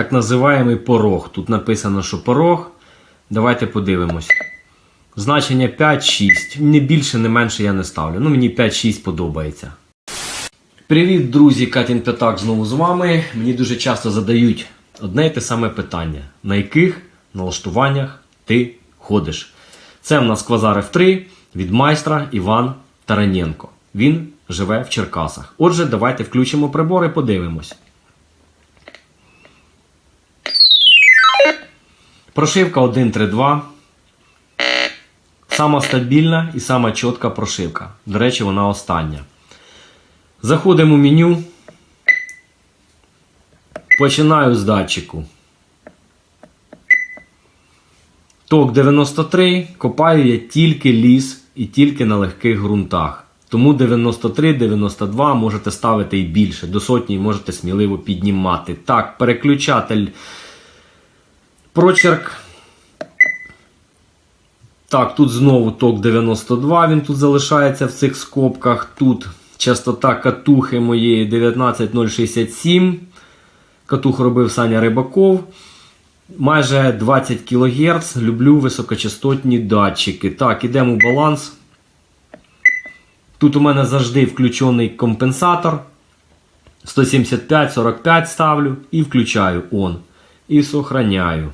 так називаємий порог. Тут написано, що порог. Давайте подивимось. Значення 5-6. Не більше, не менше я не ставлю. Ну, мені 5-6 подобається. Привіт, друзі! Катін П'ятак знову з вами. Мені дуже часто задають одне й те саме питання: на яких налаштуваннях ти ходиш? Це в нас Квазар F3 від майстра Іван Тараненко. Він живе в Черкасах. Отже, давайте включимо прибор і подивимось. Прошивка 1.3.2. Сама стабільна і сама чітка прошивка. До речі, вона остання. Заходимо в меню. Починаю з датчику. Ток 93. Копаю я тільки ліс і тільки на легких ґрунтах. Тому 93-92 можете ставити і більше. До сотні можете сміливо піднімати. Так, переключатель. Прочерк. Так, тут знову ток 92, він тут залишається в цих скобках. Тут частота катухи моєї 19067. Катух робив Саня Рибаков. Майже 20 кГц. Люблю високочастотні датчики. Так, ідемо в баланс. Тут у мене завжди включений компенсатор. 175-45 ставлю і включаю он. І сохраняю.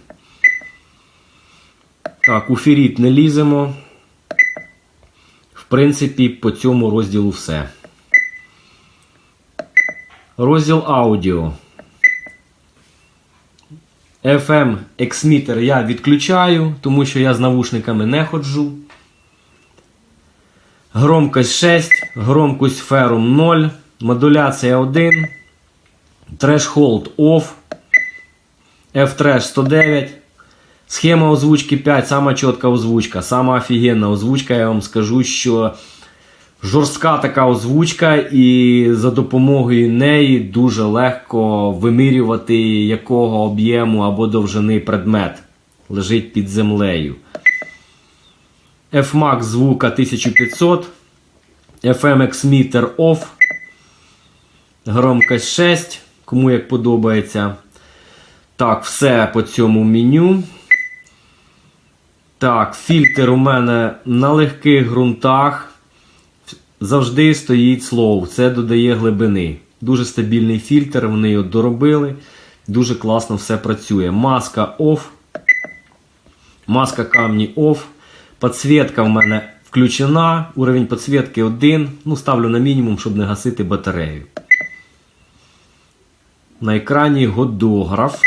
Так, у феріт не ліземо. В принципі, по цьому розділу все. Розділ аудіо. FM ексмітер я відключаю, тому що я з навушниками не ходжу. Громкость 6, громкость ферум 0, модуляція 1, трешхолд OFF, F-Trash 109. Схема озвучки 5, сама чітка озвучка, сама офігенна озвучка. Я вам скажу, що жорстка така озвучка, і за допомогою неї дуже легко вимірювати, якого об'єму або довжини предмет лежить під землею. FMAX звука 1500, FMX мітер OFF, громкость 6, кому як подобається. Так, все по цьому меню. Так, фільтр у мене на легких ґрунтах. Завжди стоїть слоу. Це додає глибини. Дуже стабільний фільтр, вони його доробили. Дуже класно все працює. Маска OFF. Маска камні OFF. Подсвітка в мене включена. Уровень підсвітки 1. Ну, ставлю на мінімум, щоб не гасити батарею. На екрані годограф.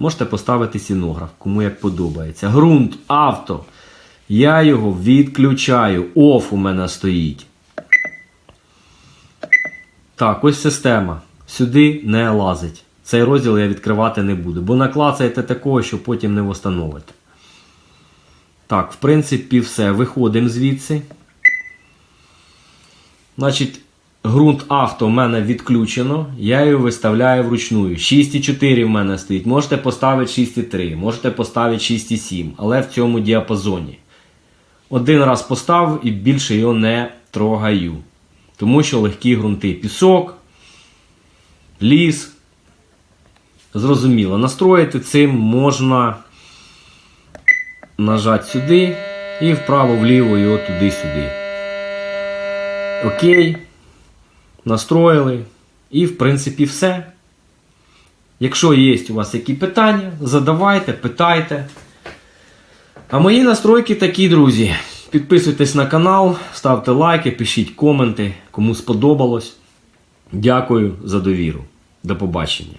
Можете поставити сінограф, кому як подобається. Грунт, авто. Я його відключаю. Оф у мене стоїть. Так, ось система. Сюди не лазить. Цей розділ я відкривати не буду, бо наклацаєте такого, що потім не встановите. Так, в принципі, все. Виходимо звідси. Значить, ґрунт авто в мене відключено. Я його виставляю вручну. 6,4 в мене стоїть. Можете поставити 6,3, можете поставити 6,7, але в цьому діапазоні. Один раз поставив і більше його не трогаю. Тому що легкі ґрунти. Пісок, ліс. Зрозуміло. Настроїти цим можна нажати сюди і вправо-вліво його туди-сюди. Окей. Настроїли. І, в принципі, все. Якщо є у вас які питання, задавайте, питайте. А мої настройки такі, друзі. Підписуйтесь на канал, ставте лайки, пишіть коменти, кому сподобалось. Дякую за довіру. До побачення.